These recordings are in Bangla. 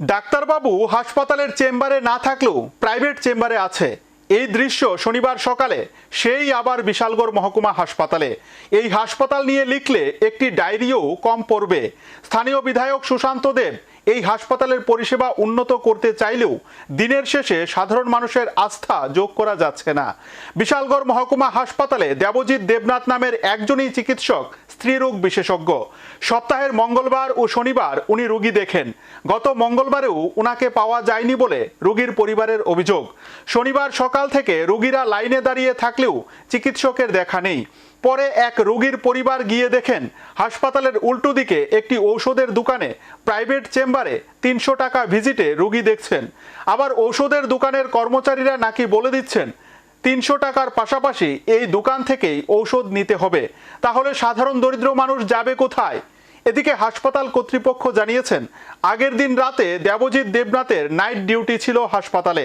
ডাক্তারবাবু হাসপাতালের চেম্বারে না থাকলেও প্রাইভেট চেম্বারে আছে। এই দৃশ্য শনিবার সকালে সেই আবার বিশালগড় মহকুমা হাসপাতালে। এই হাসপাতাল নিয়ে লিখলে একটি ডায়েরিও কম পড়বে। স্থানীয় বিধায়ক সুশান্ত দেব এই হাসপাতালের পরিষেবা উন্নত করতে চাইলেও দিনের শেষে সাধারণ মানুষের আস্থা যোগ করা যাচ্ছে না। বিশালগড় মহকুমা হাসপাতালে দেবজিৎ দেবনাথ নামের একজনই চিকিৎসক স্ত্রীরোগ বিশেষজ্ঞ। সপ্তাহের মঙ্গলবার ও শনিবার উনি রোগী দেখেন। গত মঙ্গলবারেও উনাকে পাওয়া যায়নি বলে রোগীর পরিবারের অভিযোগ। শনিবার সকাল থেকে রোগীরা লাইনে দাঁড়িয়ে থাকলেও চিকিৎসকের দেখা নেই। পরে এক রোগীর পরিবার গিয়ে দেখেন, হাসপাতালের উল্টো দিকে একটি ঔষধের দোকানে প্রাইভেট চেম্বারে তিনশো টাকা ভিজিটে রোগী দেখছেন। আবার ঔষধের দোকানের কর্মচারীরা নাকি বলে দিচ্ছেন তিনশো টাকার পাশাপাশি এই দোকান থেকেই ঔষধ নিতে হবে। তাহলে সাধারণ দরিদ্র মানুষ যাবে কোথায়? এদিকে হাসপাতাল কর্তৃপক্ষ জানিয়েছেন, আগের দিন রাতে দেবজিৎ দেবনাথের নাইট ডিউটি ছিল হাসপাতালে,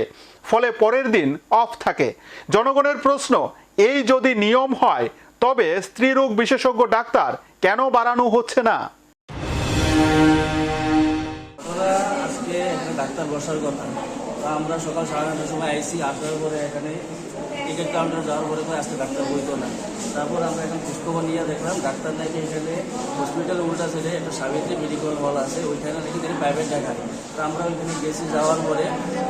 ফলে পরের দিন অফ থাকে। জনগণের প্রশ্ন, এই যদি নিয়ম হয়, তবে স্ত্রীরোগ বিশেষজ্ঞ ডাক্তার কেন বাড়ানো হচ্ছে না? ডাক্তার বসার কথা। আমরা সকাল সাড়ে নটার সময় আইসি আসার পরে এখানে টিকিট কাউন্টার যাওয়ার পরে তো আজকে ডাক্তার বইতো না। তারপর আমরা এখন খোঁজখবর নিয়ে দেখলাম ডাক্তার নাকি এখানে হসপিটাল উল্টা ছেড়ে একটা সাবিত্রী মেডিকেল হল আছে ওইখানে নাকি তিনি প্রাইভেট দেখায়। তো আমরা ওইখানে গেছি যাওয়ার পরে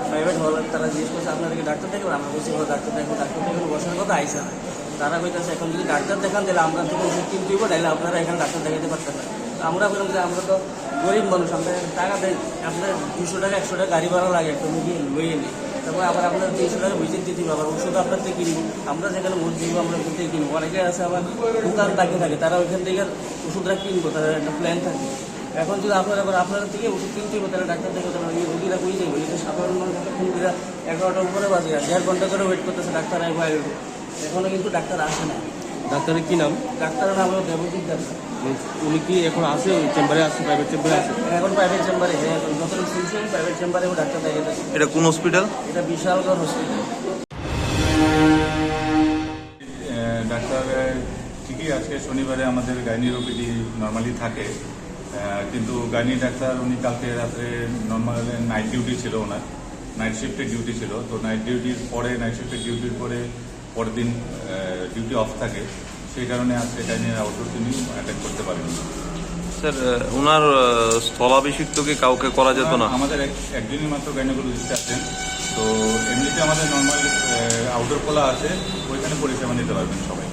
প্রাইভেট হল তারা জিজ্ঞেস করছে আপনারা কি ডাক্তার দেখবেন? আমরা বলছি "হ্যাঁ, ডাক্তার দেখব। ডাক্তার দেখবেন বসার কথা আইসা না তারা কইতেছে এখন যদি ডাক্তার দেখান তাহলে আমরা থেকে ওষুধ কিনতে হইব তাহলে আপনারা এখানে ডাক্তার দেখাতে পারতেন না। আমরা বললাম যে আমরা তো গরিব মানুষ, আমরা টাকা দেয় আপনার দুশো টাকা, একশো টাকা গাড়ি ভাড়া লাগে, একটা রুগী লইয়ে নিই তারপর আবার আপনার তিনশো টাকা ভিজিট দিতে আবার ওষুধ আপনার থেকে কিনব। আমরা যেখানে ভোট দিব, আমরা ওখান থেকে কিনবো। অনেকে আছে আবার দোকান তাকে থাকে, তারা ওইখান থেকে ওষুধটা কিনবো তাদের একটা প্ল্যান থাকে। এখন যদি আপনার আবার আপনার থেকে ওষুধ কিনতে হবে, তাহলে ডাক্তার দেখে তাহলে এই রোগীরা কই যাবে যে সাধারণ মানুষ একটা ফোন করে এগারোটার উপরে বাজে দেড় ঘণ্টা করে ওয়েট করতেছে, ডাক্তার আইবো আইবো এখনও কিন্তু ডাক্তার আসে না ডাক্তারের কি নাম? ডাক্তারের নাম হলো দেবজিৎ ডাক্তার উনি কি এখন আছে ওই চেম্বারে আছে প্রাইভেট চেম্বারে আছে? এখন প্রাইভেট চেম্বারে হ্যাঁ এখন যতদিন শুনছি প্রাইভেট চেম্বারেও ডাক্তার দেখা যাচ্ছে এটা কোন হসপিটাল এটা বিশালগড় হসপিটাল ডাক্তার ঠিকই আছে শনিবারে আমাদের গাইনি রোগী নর্মালি থাকে। কিন্তু গাইনি ডাক্তার উনি কালকে রাত্রে নর্মাল নাইট ডিউটি ছিল ওনার। নাইট শিফটের ডিউটি ছিল। তো নাইট ডিউটির পরে নাইট শিফটের ডিউটির পরে পরের দিন ডিউটি অফ থাকে। সেই কারণে আজকে নিয়ে আউটডোর তিনি অ্যাটেন্ড করতে পারেন স্যার ওনার স্থলাভিষিক্ত কি কাউকে করা যেত না। আমাদের এক- একজনই মাত্র গাইনোকোলজিস্ট আছেন। তো এমনিতে আমাদের নর্মাল আউটডোর খোলা আছে ওইখানে পরিষেবা নিতে পারবেন সবাই।